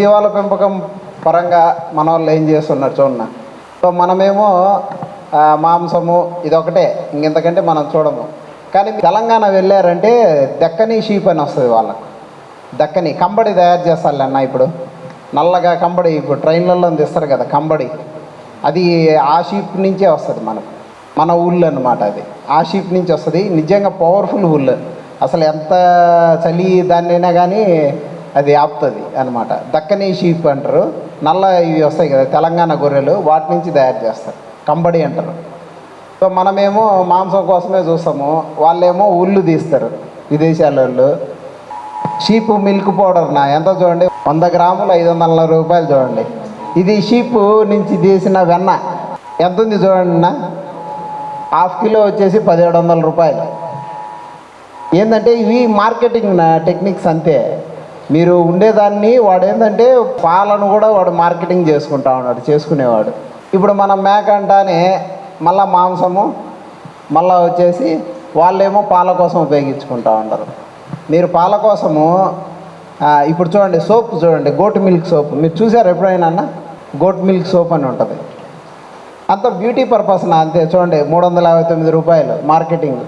జీవాల పెంపకం పరంగా మన వాళ్ళు ఏం చేస్తున్నారు చూడన్న సో మనమేమో మాంసము ఇదొకటే ఇంకెంతకంటే మనం చూడము. కానీ తెలంగాణ వెళ్ళారంటే దక్కని షీప్ అని వస్తుంది వాళ్ళకు. దక్కని కంబడి తయారు చేస్తారు అన్న ఇప్పుడు. నల్లగా కంబడి ఇప్పుడు ట్రైన్లలో తెస్తారు కదా కంబడి. అది ఆ షీప్ నుంచే వస్తుంది మనకు. మన ఊళ్ళు అనమాట అది. ఆ షీప్ నుంచి వస్తుంది. నిజంగా పవర్ఫుల్ ఊళ్ళు. అసలు ఎంత చలి దాన్నైనా కానీ అది ఆపుతుంది అనమాట దక్కని షీప్ అంటారు. నల్ల ఇవి వస్తాయి కదా తెలంగాణ గొర్రెలు వాటి నుంచి తయారు చేస్తారు. కంబడి అంటారు. సో మనమేమో మాంసం కోసమే చూస్తాము. వాళ్ళేమో ఉళ్ళు తీస్తారు విదేశాల వాళ్ళు. షీప్ మిల్క్ పౌడర్ నా ఎంత చూడండి? వంద గ్రాములు ఐదు వందల రూపాయలు చూడండి. ఇది షీప్ నుంచి తీసిన వెన్న. ఎంత ఉంది చూడండి నా? హాఫ్ కిలో వచ్చేసి పదిహేడు వందల రూపాయలు. ఏంటంటే ఇవి మార్కెటింగ్ టెక్నిక్స్ అంతే. మీరు ఉండేదాన్ని వాడు ఏంటంటే పాలను కూడా వాడు మార్కెటింగ్ చేసుకుంటా ఉన్నాడు చేసుకునేవాడు. ఇప్పుడు మనం మేక అంటానే మళ్ళా మాంసము మళ్ళా వచ్చేసి వాళ్ళేమో పాల కోసం ఉపయోగించుకుంటా ఉంటారు. మీరు పాల కోసము ఇప్పుడు చూడండి సోప్ చూడండి గోట్ మిల్క్ సోప్. మీరు చూసారు ఎప్పుడైనా అన్న? గోట్ మిల్క్ సోప్ అని ఉంటుంది. అంత బ్యూటీ పర్పస్ నా అంతే. చూడండి మూడు వందల యాభై తొమ్మిది రూపాయలు మార్కెటింగ్.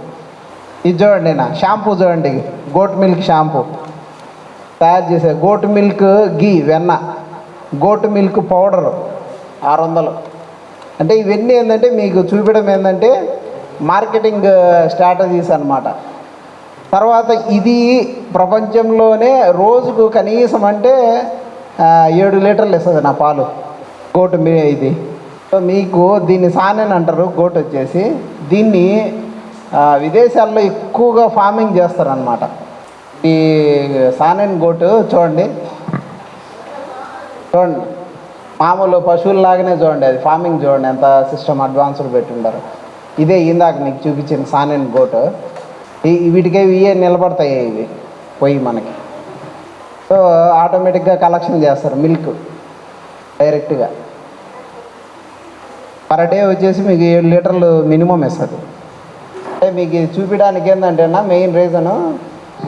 ఇది చూడండి నా షాంపూ చూడండి గోట్ మిల్క్ షాంపూ. తయారు చేసే గోట్ మిల్క్ గీ వెన్న. గోట్ మిల్క్ పౌడర్ ఆరు వందలు అంటే ఇవన్నీ ఏంటంటే మీకు చూపించడం ఏంటంటే మార్కెటింగ్ స్ట్రాటజీస్ అన్నమాట. తర్వాత ఇది ప్రపంచంలోనే రోజుకు కనీసం అంటే ఏడు లీటర్లు ఇస్తుంది నా పాలు. గోటు మీ ఇది. మీకు దీన్ని సానెన్ అంటారు గోటు వచ్చేసి. దీన్ని విదేశాల్లో ఎక్కువగా ఫార్మింగ్ చేస్తారనమాట ఈ సానెన్ గోటు చూడండి. చూడండి. మామూలు పశువుల్లాగానే చూడండి. అది ఫార్మింగ్ చూడండి. ఎంత సిస్టమ్ అడ్వాన్స్డ్ పెట్టుండారు. ఇదే ఇందాక మీకు చూపించిన సానెన్ గోటు. ఈ వీటికే ఇవే నిలబడతాయి ఇవి. పోయి మనకి. సో ఆటోమేటిక్గా కలెక్షన్ చేస్తారు. మిల్క్ డైరెక్ట్గా పర్ డే వచ్చేసి మీకు ఏడు లీటర్లు మినిమం ఇస్తుంది అంటే మీకు ఇది చూపించడానికి ఏంటంటేనా మెయిన్ రీజను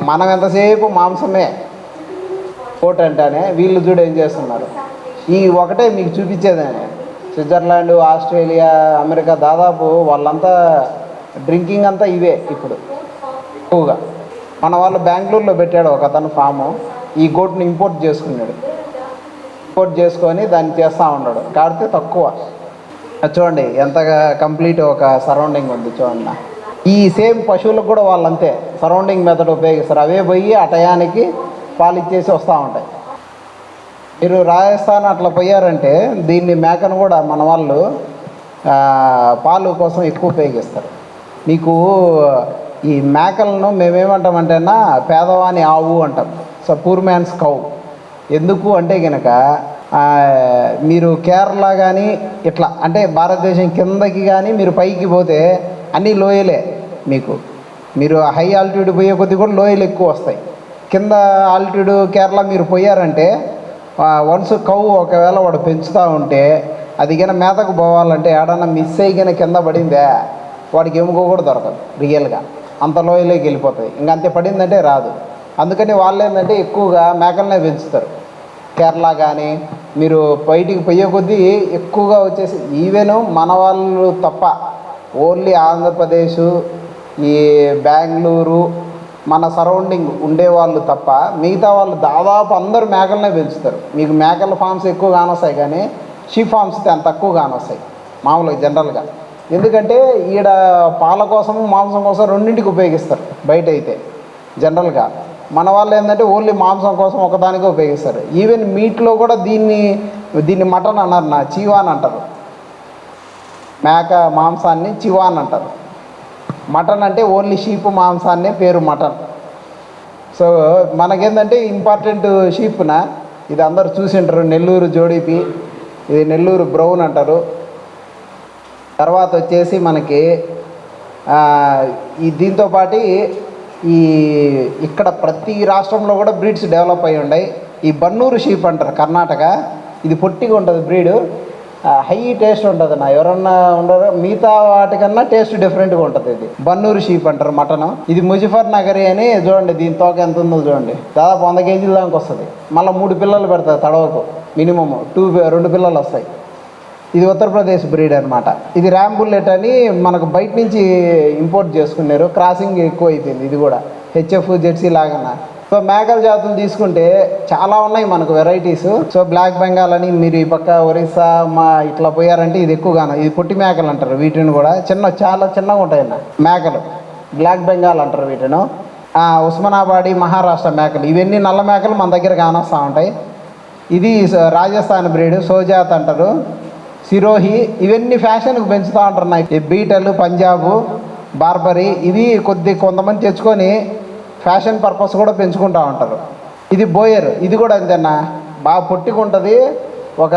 మనం ఎంతసేపు మాంసమే కోట్ అంటేనే వీళ్ళు చూడు ఏం చేస్తున్నారు? ఈ ఒకటే మీకు చూపించేదాన్ని స్విట్జర్లాండ్ ఆస్ట్రేలియా అమెరికా దాదాపు వాళ్ళంతా డ్రింకింగ్ అంతా ఇవే ఇప్పుడు. ఎక్కువగా. మన వాళ్ళు బెంగళూరులో పెట్టాడు ఒక అతను ఫాము. ఈ గోట్ని ఇంపోర్ట్ చేసుకున్నాడు. ఇంపోర్ట్ చేసుకొని దాన్ని చేస్తూ ఉన్నాడు. కాడితే తక్కువ. చూడండి ఎంతగా కంప్లీట్ ఒక సరౌండింగ్ ఉంది చూడండి. ఈ సేమ్ పశువులకు కూడా వాళ్ళంతే. సరౌండింగ్ మెథడ్ ఉపయోగిస్తారు. అవే పోయి ఆ టయానికి పాలు ఇచ్చేసి వస్తూ ఉంటాయి. మీరు రాజస్థాన్ అట్లా పోయారంటే దీన్ని మేకను కూడా మన వాళ్ళు పాలు కోసం ఎక్కువ ఉపయోగిస్తారు. మీకు ఈ మేకలను మేమేమంటామంటేనా పేదవాని ఆవు అంటాం. సో పూర్ మ్యాన్స్ కౌ ఎందుకు అంటే కనుక మీరు కేరళ కానీ ఇట్లా అంటే భారతదేశం కిందకి కానీ మీరు పైకి పోతే అన్నీ లోయలే. మీకు. మీరు హై ఆల్టిట్యూడ్ పోయే కొద్దీ కూడా లోయలు ఎక్కువ వస్తాయి. కింద ఆల్టిట్యూడ్ కేరళ మీరు పోయారంటే వన్స్ కవ్వు ఒకవేళ వాడు పెంచుతూ ఉంటే అది గిన మేతకు పోవాలంటే ఏడన్నా మిస్ అయ్యి కానీ కింద పడిందే వాడికి ఎముక కూడా దొరకదు రియల్గా అంత లోయలోకి వెళ్ళిపోతాయి. ఇంకా అంతే పడిందంటే రాదు. అందుకని వాళ్ళు ఏంటంటే ఎక్కువగా మేకలనే పెంచుతారు. కేరళ కానీ మీరు బయటికి పోయే కొద్దీ ఎక్కువగా వచ్చేసి ఈవెన్ మన వాళ్ళు తప్ప ఓన్లీ ఆంధ్రప్రదేశ్ ఈ బెంగళూరు మన సరౌండింగ్ ఉండేవాళ్ళు తప్ప మిగతా వాళ్ళు దాదాపు అందరూ మేకలనే పెంచుతారు. మీకు మేకల ఫామ్స్ ఎక్కువ కానొస్తాయి కానీ షీ ఫామ్స్ అంత తక్కువ కానొస్తాయి మామూలుగా జనరల్గా ఎందుకంటే ఈడ పాల కోసం మాంసం కోసం రెండింటికి ఉపయోగిస్తారు బయట అయితే జనరల్గా మన వాళ్ళు ఏంటంటే ఓన్లీ మాంసం కోసం ఒకదానికే ఉపయోగిస్తారు. ఈవెన్ మీట్లో కూడా దీన్ని దీన్ని మటన్ అన్నారు నా చీవాన్ అంటారు. మేక మాంసాన్ని చివాన్ అంటారు. మటన్ అంటే ఓన్లీ షీప్ మాంసాన్నే పేరు మటన్. సో మనకేంటంటే ఇంపార్టెంట్ షీప్న ఇది అందరు చూసింటారు నెల్లూరు జోడిపి ఇది నెల్లూరు బ్రౌన్ అంటారు. తర్వాత వచ్చేసి మనకి ఈ దీంతో పాటు ఈ ఇక్కడ ప్రతి రాష్ట్రంలో కూడా బ్రీడ్స్ డెవలప్ అయి ఉన్నాయి ఈ బన్నూరు షీప్ అంటారు కర్ణాటక. ఇది పొట్టిగా ఉంటుంది బ్రీడ్. హై టేస్ట్ ఉంటుంది నా. ఎవరన్నా ఉండరు? మిగతా వాటికన్నా టేస్ట్ డిఫరెంట్గా ఉంటుంది ఇది. బన్నూరు షీప్ అంటారు మటన్. ఇది ముజఫర్ నగరి అని చూడండి దీని తోక ఎంత ఉందో చూడండి. దాదాపు వంద కేజీల దాకా వస్తుంది. మళ్ళీ మూడు పిల్లలు పెడతాయి తడవకు. మినిమమ్ టూ రెండు పిల్లలు వస్తాయి. ఇది ఉత్తరప్రదేశ్ బ్రీడ్ అనమాట ఇది ర్యామ్ బుల్లెట్ అని మనకు బయట నుంచి ఇంపోర్ట్ చేసుకున్నారు. క్రాసింగ్ ఎక్కువ అయిపోయింది ఇది కూడా. హెచ్ఎఫ్ జెర్సీ లాగా సో మేకల జాతులు తీసుకుంటే చాలా ఉన్నాయి మనకు వెరైటీస్. సో బ్లాక్ బెంగాల్ అని మీరు ఈ పక్క ఒరిస్సా మా ఇట్లా పోయారంటే ఇది ఎక్కువగానే. ఇది పొట్టి మేకలు అంటారు వీటిని కూడా. చిన్న చాలా చిన్నగా ఉంటాయి అన్న మేకలు. బ్లాక్ బెంగాల్ అంటారు వీటిను. ఉస్మానాబాడి మహారాష్ట్ర మేకలు. ఇవన్నీ నల్ల మేకలు మన దగ్గర కానొస్తూ ఉంటాయి. ఇది రాజస్థాన్ బ్రీడ్ సోజాత్ అంటారు. సిరోహి ఇవన్నీ ఫ్యాషన్కి పెంచుతూ ఉంటారు బీటలు పంజాబు బార్బరీ ఇవి కొద్ది కొంతమంది తెచ్చుకొని ఫ్యాషన్ పర్పస్ కూడా పెంచుకుంటూ ఉంటారు. ఇది బోయర్ ఇది కూడా అంతేనా? బాగా పొట్టికుంటుంది ఒక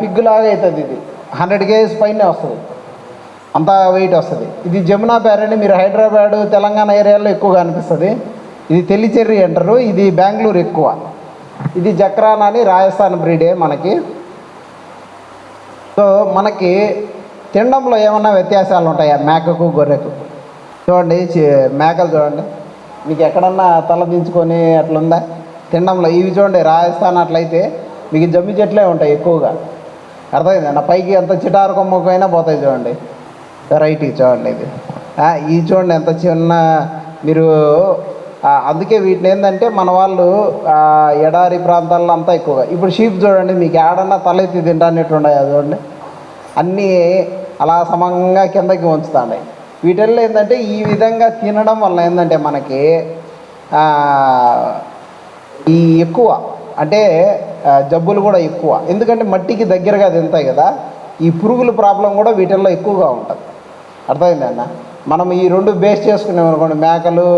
పిగ్గులాగా అవుతుంది ఇది. హండ్రెడ్ కేజీస్ పైనే వస్తుంది. అంత వెయిట్ వస్తుంది. ఇది జమునా పేరని మీరు హైదరాబాద్ తెలంగాణ ఏరియాలో ఎక్కువగా అనిపిస్తుంది. ఇది తెల్లిచెర్రి అంటారు ఇది బెంగళూరు ఎక్కువ. ఇది జక్రాన్ అని రాజస్థాన్ బ్రీడే మనకి. సో మనకి తినడంలో ఏమన్నా వ్యత్యాసాలు ఉంటాయా? మేకకు గొర్రెకు? చూడండి మేకలు చూడండి. మీకు ఎక్కడన్నా తల దించుకొని అట్లుందా? తినడంలో ఇవి చూడండి రాజస్థాన్ అట్లయితే మీకు జమ్మి చెట్లే ఉంటాయి ఎక్కువగా. అర్థమైంది? పైకి ఎంత చిటారు కొమ్మకైనా పోతాయి చూడండి. వెరైటీ చూడండి ఇది. ఇది చూడండి ఎంత చిన్న మీరు అందుకే వీటిని ఏంటంటే మన వాళ్ళు ఎడారి ప్రాంతాల్లో అంతా ఎక్కువగా. ఇప్పుడు షీప్ చూడండి మీకు ఏడన్నా తలెత్తి తింటానట్టు ఉన్నాయి చూడండి? అన్నీ అలా సమంగా కిందకి ఉంచుతాయి వీటిల్లో ఏంటంటే ఈ విధంగా తినడం వల్ల ఏంటంటే మనకి ఈ ఎక్కువ అంటే జబ్బులు కూడా ఎక్కువ. ఎందుకంటే మట్టికి దగ్గరగా తింటాయి కదా ఈ పురుగుల ప్రాబ్లం కూడా వీటిల్లో ఎక్కువగా ఉంటుంది. అర్థమైంది అన్న? మనం ఈ రెండు బేస్ చేసుకున్నాం అనుకోండి మేకలు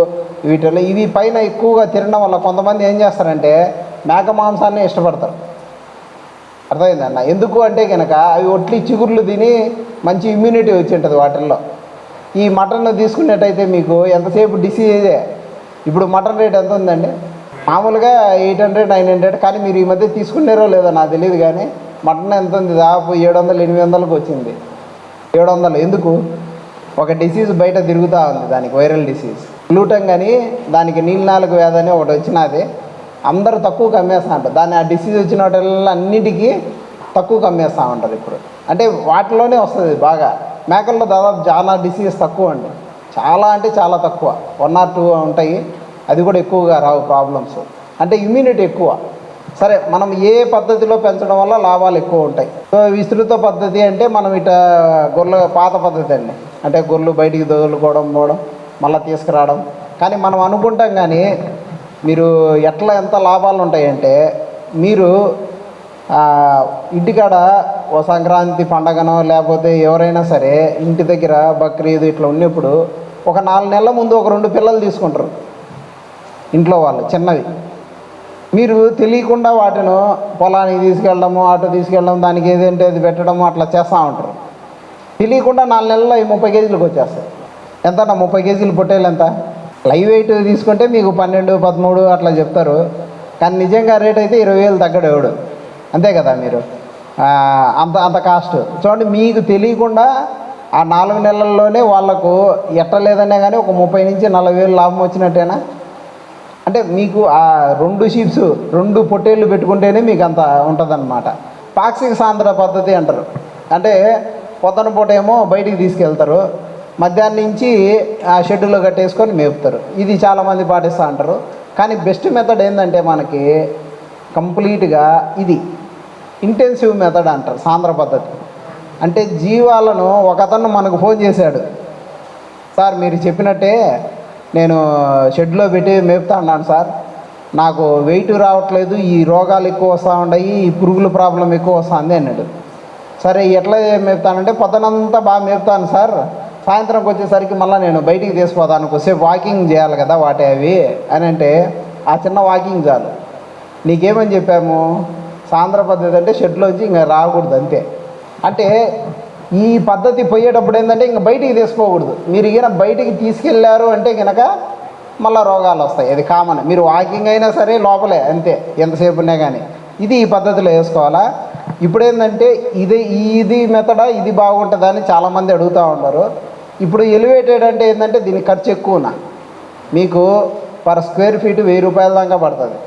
వీటిల్లో ఇవి పైన ఎక్కువగా తినడం వల్ల కొంతమంది ఏం చేస్తారంటే మేక మాంసాన్ని ఇష్టపడతారు. అర్థమైంది అన్న? ఎందుకు అంటే కనుక అవి ఒట్లి చిగుర్లు తిని మంచి ఇమ్యూనిటీ వచ్చి ఉంటుంది వాటిల్లో. ఈ మటన్ తీసుకున్నట్టయితే మీకు ఎంతసేపు డిసీజే ఇప్పుడు మటన్ రేట్ ఎంత ఉందండి? మామూలుగా ఎయిట్ హండ్రెడ్ నైన్ హండ్రెడ్ కానీ మీరు ఈ మధ్య తీసుకున్నారో లేదో నాకు తెలియదు కానీ మటన్ ఎంత ఉంది? దాదాపు ఏడు వందలు ఎనిమిది వందలకు వచ్చింది. ఏడు వందలు. ఎందుకు? ఒక డిసీజ్ బయట తిరుగుతూ ఉంది దానికి వైరల్ డిసీజ్. గ్లూటన్ కానీ దానికి నీళ్ళనాలకు వ్యాధి అని ఒకటి వచ్చినది. అందరూ తక్కువ కమ్మేస్తూ ఉంటారు. దాన్ని ఆ డిసీజ్ వచ్చిన వాటిల్లో అన్నిటికీ తక్కువ కమ్మేస్తూ ఉంటారు ఇప్పుడు. అంటే వాటిలోనే వస్తుంది బాగా. మేకల్లో దాదాపు చాలా డిసీజ్ తక్కువ అండి. చాలా అంటే చాలా తక్కువ. వన్ ఆర్ టూ ఉంటాయి. అది కూడా ఎక్కువగా రావు ప్రాబ్లమ్స్ అంటే ఇమ్యూనిటీ ఎక్కువ. సరే మనం ఏ పద్ధతిలో పెంచడం వల్ల లాభాలు ఎక్కువ ఉంటాయి? సో విస్తృత పద్ధతి అంటే మనం ఇట గొర్రెల పాత పద్ధతి అండి. అంటే గొర్రెలు బయటికి దొదులుకోవడం పోవడం మళ్ళీ తీసుకురావడం. కానీ మనం అనుకుంటాం కానీ మీరు ఎట్లా ఎంత లాభాలు ఉంటాయంటే మీరు ఇంటికాడ ఓ సంక్రాంతి పండగనో లేకపోతే ఎవరైనా సరే ఇంటి దగ్గర బక్రీద్ ఇట్లా ఉన్నప్పుడు ఒక నాలుగు నెలల ముందు ఒక రెండు పిల్లలు తీసుకుంటారు. ఇంట్లో వాళ్ళు చిన్నవి. మీరు తెలియకుండా వాటిను పొలానికి తీసుకెళ్ళడము అటు తీసుకెళ్ళడం దానికి ఏదంటే అది పెట్టడము అట్లా చేస్తూ ఉంటారు. తెలియకుండా నాలుగు నెలల్లో ఈ ముప్పై కేజీలకు వచ్చేస్తాయి. ఎంత ముప్పై కేజీలు పొట్టేలు ఎంత? లైవ్ వెయిట్ తీసుకుంటే మీకు పన్నెండు పదమూడు అట్లా చెప్తారు. కానీ నిజంగా రేట్ అయితే ఇరవై వేలు తగ్గడు ఎవడు. అంతే కదా మీరు? అంత అంత కాస్ట్ చూడండి మీకు తెలియకుండా ఆ నాలుగు నెలల్లోనే వాళ్ళకు ఎట్టలేదనే కానీ ఒక ముప్పై నుంచి నలభై వేలు లాభం వచ్చినట్టేనా? అంటే మీకు ఆ రెండు షీప్స్ రెండు పొట్టేళ్ళు పెట్టుకుంటేనే మీకు అంత ఉంటుందన్నమాట. పాక్షిక సాంద్ర పద్ధతి అంటారు. అంటే పొద్దున పూట ఏమో బయటికి తీసుకెళ్తారు మధ్యాహ్నం నుంచి ఆ షెడ్యూల్లో కట్టేసుకొని మేపుతారు. ఇది చాలామంది పాటిస్తూ అంటారు. కానీ బెస్ట్ మెథడ్ ఏంటంటే మనకి కంప్లీట్గా ఇది. ఇంటెన్సివ్ మెథడ్ అంటారు సాంద్ర పద్ధతి. అంటే జీవాలను ఒకతను మనకు ఫోన్ చేశాడు. సార్ మీరు చెప్పినట్టే నేను షెడ్లో పెట్టి మేపుతా అన్నాను సార్. నాకు వెయిట్ రావట్లేదు ఈ రోగాలు ఎక్కువ వస్తూ ఉన్నాయి ఈ పురుగుల ప్రాబ్లం ఎక్కువ వస్తుంది అన్నాడు. సరే ఎట్లా మేపుతానంటే పొద్దునంతా బాగా మేపుతాను సార్. సాయంత్రంకి వచ్చేసరికి మళ్ళీ నేను బయటికి తీసుకుపోతాను కొద్దిసేపు వాకింగ్ చేయాలి కదా వాటి అవి అని అంటే ఆ చిన్న వాకింగ్ చాలు. నీకేమని చెప్పాము? సాంద్ర పద్ధతి అంటే షెడ్లోంచి ఇంకా రాకూడదు అంతే. అంటే ఈ పద్ధతి పోయేటప్పుడు ఏంటంటే ఇంక బయటికి తీసుకోకూడదు. మీరు ఈయన బయటికి తీసుకెళ్ళారు అంటే కనుక మళ్ళీ రోగాలు వస్తాయి. అది కామన్ మీరు వాకింగ్ అయినా సరే లోపలే అంతే. ఎంతసేపు ఉన్నా కానీ ఇది ఈ పద్ధతిలో వేసుకోవాలా? ఇప్పుడు ఏంటంటే ఇది ఇది మెథడా ఇది బాగుంటుందా అని చాలామంది అడుగుతూ ఉన్నారు. ఇప్పుడు ఎలివేటెడ్ అంటే ఏంటంటే దీని ఖర్చు ఎక్కువనా? మీకు పర్ స్క్వేర్ ఫీట్ వెయ్యి రూపాయల దాకా పడుతుంది.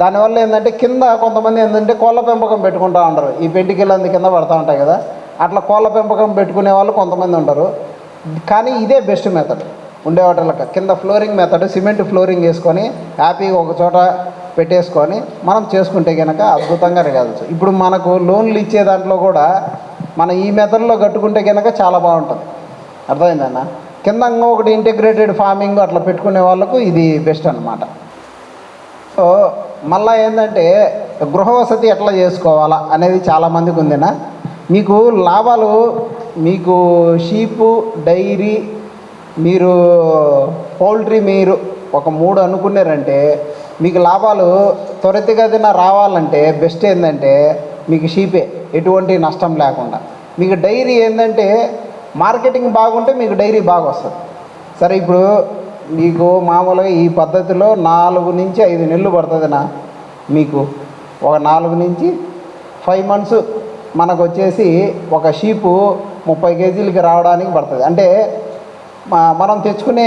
దానివల్ల ఏంటంటే కింద కొంతమంది ఏంటంటే కోళ్ళ పెంపకం పెట్టుకుంటూ ఉంటారు. ఈ పెంటికిళ్ళంది కింద పడుతూ ఉంటాయి కదా. అట్లా కోళ్ళ పెంపకం పెట్టుకునే వాళ్ళు కొంతమంది ఉంటారు. కానీ ఇదే బెస్ట్ మెథడ్ ఉండే వాటికి కింద ఫ్లోరింగ్ మెథడ్ సిమెంట్ ఫ్లోరింగ్ వేసుకొని హ్యాపీగా ఒక చోట పెట్టేసుకొని మనం చేసుకుంటే కనుక అద్భుతంగా రిగలచ్చు ఇప్పుడు మనకు లోన్లు ఇచ్చే దాంట్లో కూడా మన ఈ మెథడ్లో కట్టుకుంటే కనుక చాలా బాగుంటుంది. అర్థమైందన్న కింద ఒకటి ఇంటిగ్రేటెడ్ ఫార్మింగ్ అట్లా పెట్టుకునే వాళ్ళకు ఇది బెస్ట్ అన్నమాట. సో మళ్ళీ ఏంటంటే గృహవసతి ఎట్లా చేసుకోవాలా అనేది చాలామందికి ఉందినా? మీకు లాభాలు మీకు షీపు డైరీ మీరు పౌల్ట్రీ మీరు ఒక మూడు అనుకున్నారంటే మీకు లాభాలు త్వరితగతిన రావాలంటే బెస్ట్ ఏంటంటే మీకు షీపే ఎటువంటి నష్టం లేకుండా. మీకు డైరీ ఏంటంటే మార్కెటింగ్ బాగుంటే మీకు డైరీ బాగా వస్తుంది సరే ఇప్పుడు మీకు మామూలుగా ఈ పద్ధతిలో నాలుగు నుంచి ఐదు నెలలు పడుతుందినా మీకు. ఒక నాలుగు నుంచి ఫైవ్ మంత్స్ మనకు వచ్చేసి ఒక షీపు ముప్పై కేజీలకి రావడానికి పడుతుంది. అంటే మనం తెచ్చుకునే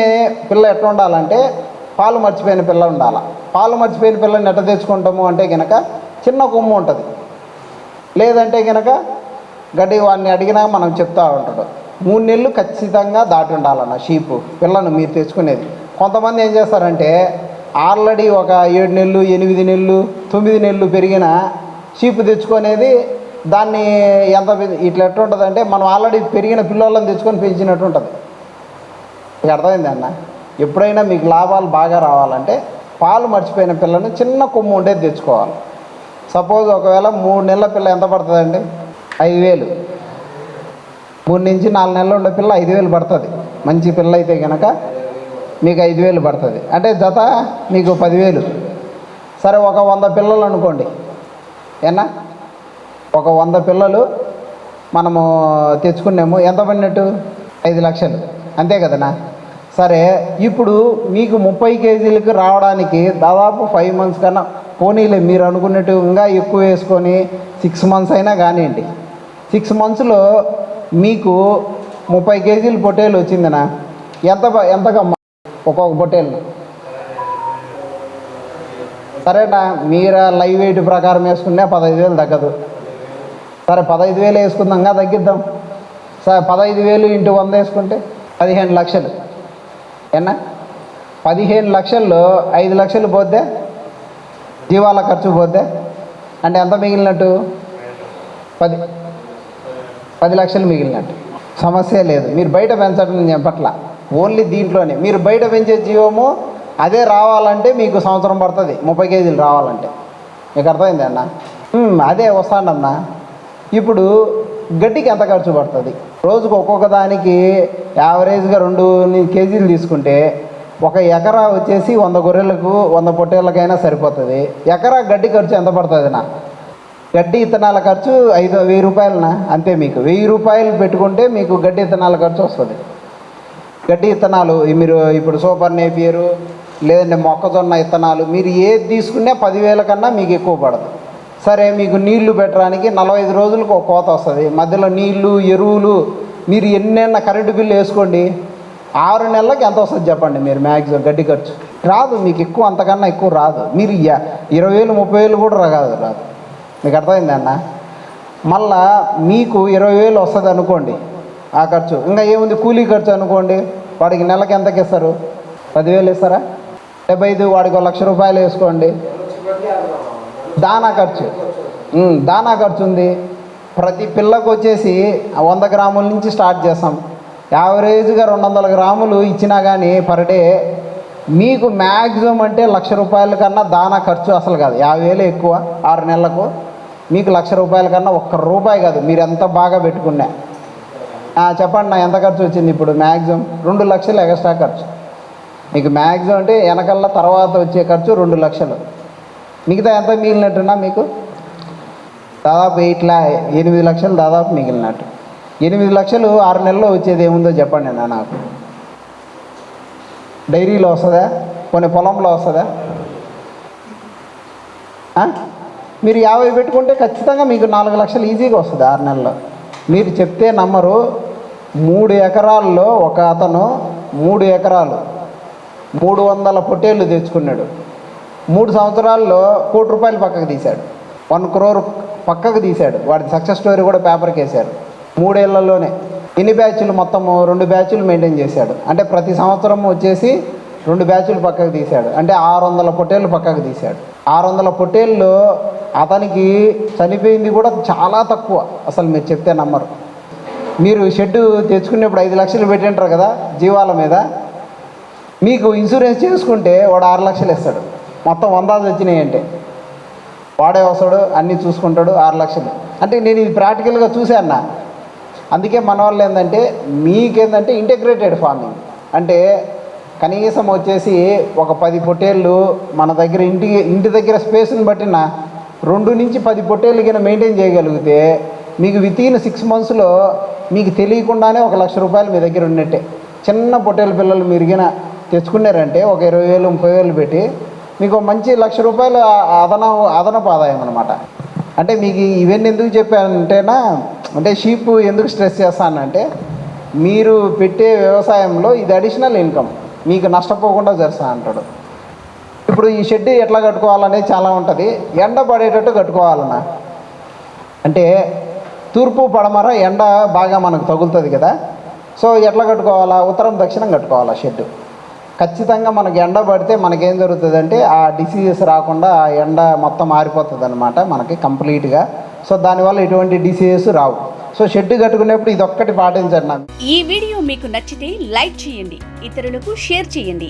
పిల్ల ఎట్లా ఉండాలంటే పాలు మర్చిపోయిన పిల్ల ఉండాలి. పాలు మర్చిపోయిన పిల్లని ఎట్ట తెచ్చుకుంటాము అంటే కనుక చిన్న కొమ్ము ఉంటుంది. లేదంటే కనుక గడ్డి వాడిని అడిగినా మనం చెప్తూ ఉంటాడు. మూడు నెలలు ఖచ్చితంగా దాటి ఉండాలన్న షీపు పిల్లను మీరు తెచ్చుకునేది. కొంతమంది ఏం చేస్తారంటే ఆల్రెడీ ఒక ఏడు నెలలు ఎనిమిది నెలలు తొమ్మిది నెలలు పెరిగిన షీపు తెచ్చుకునేది దాన్ని ఎంత ఇట్లా ఎట్లా ఉంటుంది అంటే మనం ఆల్రెడీ పెరిగిన పిల్లలను తెచ్చుకొని పెంచినట్టు ఉంటుంది. మీకు అర్థమైంది అన్న? ఎప్పుడైనా మీకు లాభాలు బాగా రావాలంటే పాలు మర్చిపోయిన పిల్లని చిన్న కొమ్ము ఉండేది తెచ్చుకోవాలి. సపోజ్ ఒకవేళ మూడు నెలల పిల్ల ఎంత పడుతుందండి? ఐదు వేలు. మూడు నుంచి నాలుగు నెలలు ఉండే పిల్ల ఐదు వేలు పడుతుంది. మంచి పిల్ల అయితే కనుక మీకు ఐదు వేలు పడుతుంది. అంటే జత మీకు పదివేలు. సరే ఒక వంద పిల్లలు అనుకోండి. ఏనా? ఒక వంద పిల్లలు మనము తెచ్చుకున్నాము. ఎంత పడినట్టు? ఐదు లక్షలు. అంతే కదనా? సరే ఇప్పుడు మీకు ముప్పై కేజీలకు రావడానికి దాదాపు ఫైవ్ మంత్స్ కన్నా పోనీలే మీరు అనుకున్నట్టు ఇంకా ఎక్కువ వేసుకొని సిక్స్ మంత్స్ అయినా కానివ్వండి. సిక్స్ మంత్స్లో మీకు ముప్పై కేజీలు పొట్టేలు వచ్చిందనా? ఎంత ఎంతకమ్మా ఒక్కొక్క పొట్టేలు. సరేనా మీరు లైవ్ వెయిట్ ప్రకారం వేసుకునే పదహైదు వేలు తగ్గదు. సరే పదహైదు వేలు వేసుకుందాంగా తగ్గిద్దాం. సరే పదహైదు వేలు ఇంటూ వంద వేసుకుంటే పదిహేను లక్షలు. ఏనా? పదిహేను లక్షల్లో ఐదు లక్షలు పోతే జీవాల ఖర్చు పోతే అంటే ఎంత మిగిలినట్టు? పది పది లక్షలు మిగిలినట్టు. సమస్య లేదు. మీరు బయట పెంచడం నేను చెప్పట్ల. ఓన్లీ దీంట్లోనే. మీరు బయట పెంచే జీవము అదే రావాలంటే మీకు సంవత్సరం పడుతుంది. ముప్పై కేజీలు రావాలంటే. మీకు అర్థమైంది అన్న? అదే వస్తానన్నా ఇప్పుడు గడ్డికి ఎంత ఖర్చు పడుతుంది? రోజుకు ఒక్కొక్క దానికి యావరేజ్గా రెండు కేజీలు తీసుకుంటే ఒక ఎకరా వచ్చేసి వంద గొర్రెలకు వంద పొట్టేళ్ళకైనా సరిపోతుంది. ఎకరా గడ్డి ఖర్చు ఎంత పడుతుంది నా గడ్డి ఇత్తనాల ఖర్చు ఐదు వెయ్యి రూపాయలనా? అంతే మీకు. వెయ్యి రూపాయలు పెట్టుకుంటే మీకు గడ్డి ఇత్తనాల ఖర్చు వస్తుంది. గడ్డి ఇత్తనాలు మీరు ఇప్పుడు సూపర్ నేపియరు లేదంటే మొక్కజొన్న ఇత్తనాలు మీరు ఏది తీసుకున్నా పదివేల కన్నా మీకు ఎక్కువ పడదు. సరే మీకు నీళ్ళు పెట్టడానికి నలభై ఐదు రోజులకు ఒక కోత వస్తుంది. మధ్యలో నీళ్ళు ఎరువులు మీరు ఎన్నెన్న కరెంటు బిల్లు వేసుకోండి. ఆరు నెలలకు ఎంత వస్తుంది చెప్పండి మీరు మ్యాక్సిమం గడ్డి ఖర్చు. రాదు మీకు ఎక్కువ అంతకన్నా ఎక్కువ రాదు. మీరు ఇరవై వేలు ముప్పై వేలు కూడా రాదు రాదు. మీకు అర్థమైందన్న మళ్ళా మీకు ఇరవై వేలు వస్తుంది అనుకోండి ఆ ఖర్చు. ఇంకా ఏముంది కూలీ ఖర్చు అనుకోండి? వాడికి నెలకి ఎంతకి ఇస్తారు? పదివేలు ఇస్తారా? డెబ్బై ఐదు వాడికి ఒక లక్ష రూపాయలు వేసుకోండి. దానా ఖర్చు. దానా ఖర్చు ఉంది. ప్రతి పిల్లకు వచ్చేసి వంద గ్రాముల నుంచి స్టార్ట్ చేస్తాం. యావరేజ్గా రెండు వందల గ్రాములు ఇచ్చినా కానీ పర్ డే మీకు మ్యాక్సిమం అంటే లక్ష రూపాయల కన్నా దానా ఖర్చు అసలు కాదు. యాభై వేలు ఎక్కువ ఆరు నెలలకు. మీకు లక్ష రూపాయల కన్నా ఒక్క రూపాయి కాదు మీరు ఎంత బాగా పెట్టుకున్నా. చెప్పండి నా ఎంత ఖర్చు వచ్చింది ఇప్పుడు? మ్యాక్సిమం రెండు లక్షలు ఎక్స్ట్రా ఖర్చు. మీకు మ్యాక్సిమం అంటే వెనకల్లా తర్వాత వచ్చే ఖర్చు రెండు లక్షలు. మిగతా ఎంత మిగిలినట్టున్నా మీకు? దాదాపు ఎయిట్లా ఎనిమిది లక్షలు దాదాపు మిగిలినట్టు. ఎనిమిది లక్షలు ఆరు నెలల్లో వచ్చేది ఏముందో చెప్పండి నా నాకు. డైరీలో వస్తుందా? కొన్ని పొలంలో వస్తుందా? మీరు యాభై పెట్టుకుంటే ఖచ్చితంగా మీకు నాలుగు లక్షలు ఈజీగా వస్తుంది ఆరు నెలల్లో. మీరు చెప్తే నమ్మరు మూడు ఎకరాల్లో ఒక అతను మూడు ఎకరాలు మూడు వందల పొట్టేళ్ళు తెచ్చుకున్నాడు. మూడు సంవత్సరాల్లో కోటి రూపాయలు పక్కకు తీశాడు. వన్ క్రోర్ పక్కకు తీశాడు. వాడి సక్సెస్ స్టోరీ కూడా పేపర్కి వేశారు మూడేళ్ళలోనే ఎన్ని బ్యాచ్లు? మొత్తము రెండు బ్యాచ్లు మెయింటైన్ చేశాడు. అంటే ప్రతి సంవత్సరం వచ్చేసి రెండు బ్యాచ్లు పక్కకు తీశాడు. అంటే ఆరు వందల పొట్టేళ్ళు పక్కకు తీశాడు. ఆరు వందల పొట్టేళ్ళు అతనికి చనిపోయింది కూడా చాలా తక్కువ. అసలు మీరు చెప్తే నమ్మరు. మీరు షెడ్ తెచ్చుకునేప్పుడు ఐదు లక్షలు పెట్టింటారు కదా జీవాల మీద. మీకు ఇన్సూరెన్స్ చేసుకుంటే వాడు ఆరు లక్షలు ఇస్తాడు. మొత్తం వందాలు వచ్చినాయి అంటే వాడే వస్తాడు అన్నీ చూసుకుంటాడు ఆరు లక్షలు. అంటే నేను ఇది ప్రాక్టికల్గా చూశాను అందుకే మన వాళ్ళు ఏంటంటే మీకేందంటే ఇంటిగ్రేటెడ్ ఫార్మింగ్. అంటే కనీసం వచ్చేసి ఒక పది పొట్టేళ్ళు మన దగ్గర ఇంటి ఇంటి దగ్గర స్పేస్ని బట్టిన రెండు నుంచి పది పొట్టేళ్ళు కింద మెయింటైన్ చేయగలిగితే మీకు విత్ ఇన్ సిక్స్ మంత్స్లో మీకు తెలియకుండానే ఒక లక్ష రూపాయలు మీ దగ్గర ఉన్నట్టే. చిన్న పొట్టేలు పిల్లలు మీరు గిన తెచ్చుకున్నారంటే ఒక ఇరవై వేలు ముప్పై వేలు పెట్టి మీకు మంచి లక్ష రూపాయలు అదన అదనపు ఆదాయం అనమాట అంటే మీకు ఇవన్నీ ఎందుకు చెప్పానంటేనా అంటే షీప్ ఎందుకు స్ట్రెస్ చేస్తానంటే మీరు పెట్టే వ్యవసాయంలో ఇది అడిషనల్ ఇన్కమ్ మీకు నష్టపోకుండా చేస్తా అంటాడు ఇప్పుడు ఈ షెడ్ ఎట్లా కట్టుకోవాలనేది చాలా ఉంటుంది. ఎండ పడేటట్టు కట్టుకోవాలన్నా. అంటే తూర్పు పడమర ఎండ బాగా మనకు తగులుతుంది కదా. సో ఎట్లా కట్టుకోవాలా? ఉత్తరం దక్షిణం కట్టుకోవాలా షెడ్ ఖచ్చితంగా మనకి ఎండ పడితే మనకేం జరుగుతుందంటే ఆ డిసీజెస్ రాకుండా ఆ ఎండ మొత్తం ఆరిపోతుంది అనమాట మనకి కంప్లీట్గా. సో దానివల్ల ఎటువంటి డిసీజెస్ రావు. సో షెడ్ కట్టుకునేప్పుడు ఇది ఒక్కటి పాటించండి ఈ వీడియో మీకు నచ్చితే లైక్ చేయండి. ఇతరులకు షేర్ చేయండి.